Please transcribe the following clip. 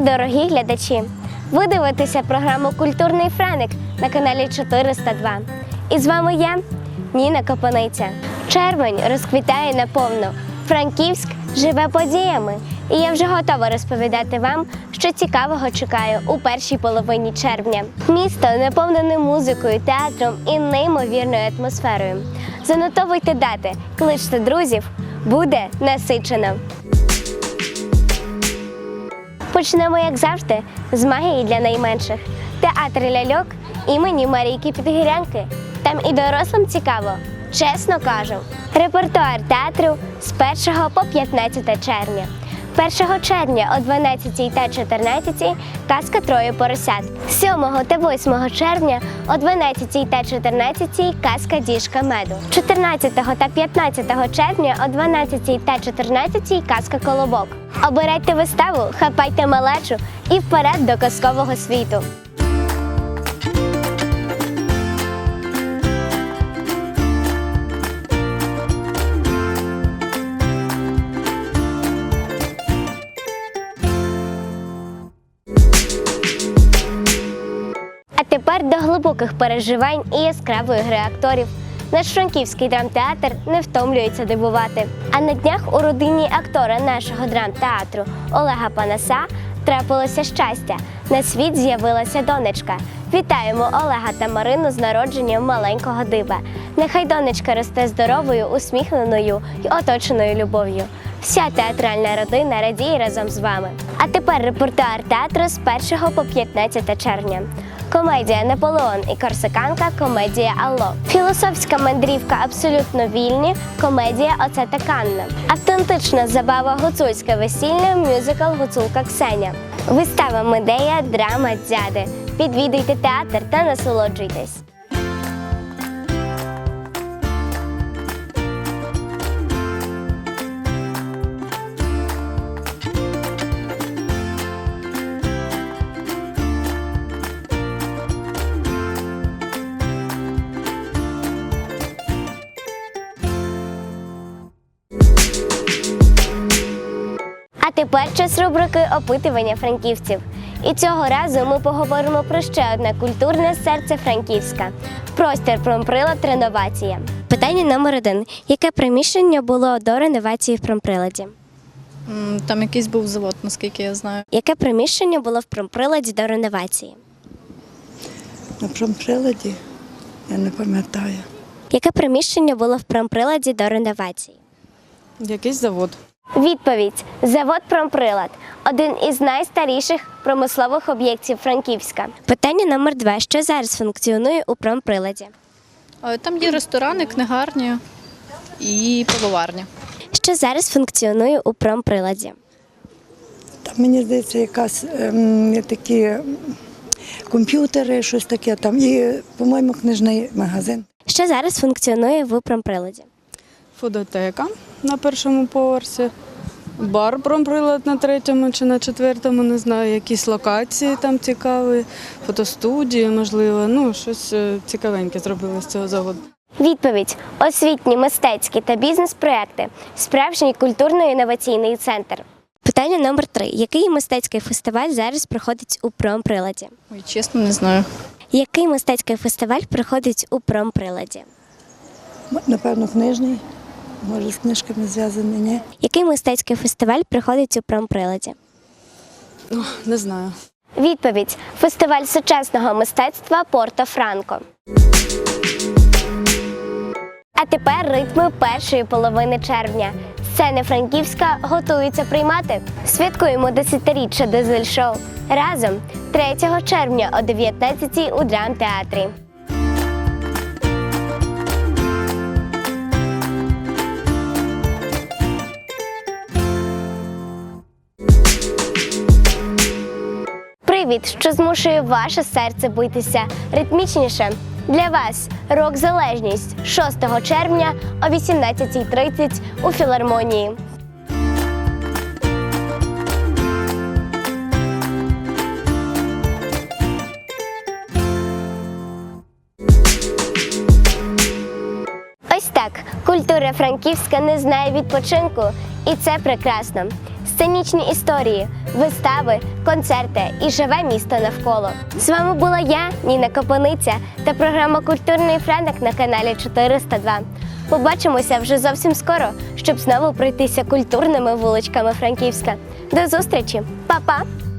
Привіт-привіт, дорогі глядачі! Ви дивитеся програму Культурний Франик на каналі 402. І з вами я, Ніна Копаниця. Червень розквітає наповно. Франківськ живе подіями. І я вже готова розповідати вам, що цікавого чекаю у першій половині червня. Місто наповнене музикою, театром і неймовірною атмосферою. Занотовуйте дати, кличте друзів, буде насичено. Почнемо, як завжди, з магії для найменших. Театр ляльок імені Марійки Підгірянки. Там і дорослим цікаво, чесно кажу. Репертуар театру з 1 по 15 червня. 1 червня о 12 та 14 казка Троє поросят. 7 та 8 червня о 12 та 14 казка Діжка меду. 14 та 15 червня о 12 та 14 казка Колобок. Обирайте виставу, хапайте малечу і вперед до казкового світу. Тепер до глибоких переживань і яскравої гри акторів. Наш франківський драмтеатр не втомлюється дивувати. А на днях у родині актора нашого драмтеатру Олега Панаса трапилося щастя. На світ з'явилася донечка. Вітаємо Олега та Марину з народженням маленького диба. Нехай донечка росте здоровою, усміхненою і оточеною любов'ю. Вся театральна родина радіє разом з вами. А тепер репертуар театру з 1 по 15 червня. Комедія Наполеон і Корсиканка, комедія Алло. Філософська мандрівка абсолютно вільні, комедія Оце та. Автентична забава гуцульське весілля, мюзикл Гуцулка Ксеня. Вистава Медея, драма Дзяди. Відвідуйте театр та насолоджуйтесь. Тепер час рубрики опитування франківців. І цього разу ми поговоримо про ще одне культурне серце Франківська простір промприлад реновація. Питання номер один: яке приміщення було до реновації в промприладі? Там якийсь був завод, наскільки я знаю. Яке приміщення було в промприладі до реновації? На промприладі я не пам'ятаю. Яке приміщення було в промприладі до реновації? Якийсь завод. Відповідь: завод Промприлад один із найстаріших промислових об'єктів Франківська. Питання номер два: що зараз функціонує у промприладі? Там є ресторани, книгарні і пивоварня. Що зараз функціонує у промприладі? Там мені здається, якась ем, є такі комп'ютери, щось таке там. І, по-моєму, книжний магазин. Що зараз функціонує в промприладі? Фудотека на першому поверсі, бар промприлад на третьому чи на четвертому, не знаю, якісь локації там цікаві, фотостудії, можливо. Ну, щось е, цікавеньке зробили з цього заводу. Відповідь: освітні, мистецькі та бізнес-проекти. Справжній культурно-інноваційний центр. Питання номер три: який мистецький фестиваль зараз проходить у промприладі? Ой, чесно, не знаю. Який мистецький фестиваль проходить у промприладі? Напевно, книжний. Може, з книжками зв'язаний, ні? Який мистецький фестиваль проходить у промприладі? Ну, не знаю. Відповідь: фестиваль сучасного мистецтва Порто Франко. А тепер ритми першої половини червня. Сцени Франківська готуються приймати. Святкуємо десятиріччя дизель шоу разом 3 червня о 19 у драмтеатрі. Привід, що змушує ваше серце битися ритмічніше. Для вас рок залежність 6 червня о 18.30 у філармонії. Ось так культура франківська не знає відпочинку, і це прекрасно. Сценічні історії, вистави, концерти і живе місто навколо. З вами була я, Ніна Копаниця, та програма Культурний франик на каналі 402. Побачимося вже зовсім скоро, щоб знову пройтися культурними вуличками Франківська. До зустрічі, Па-па!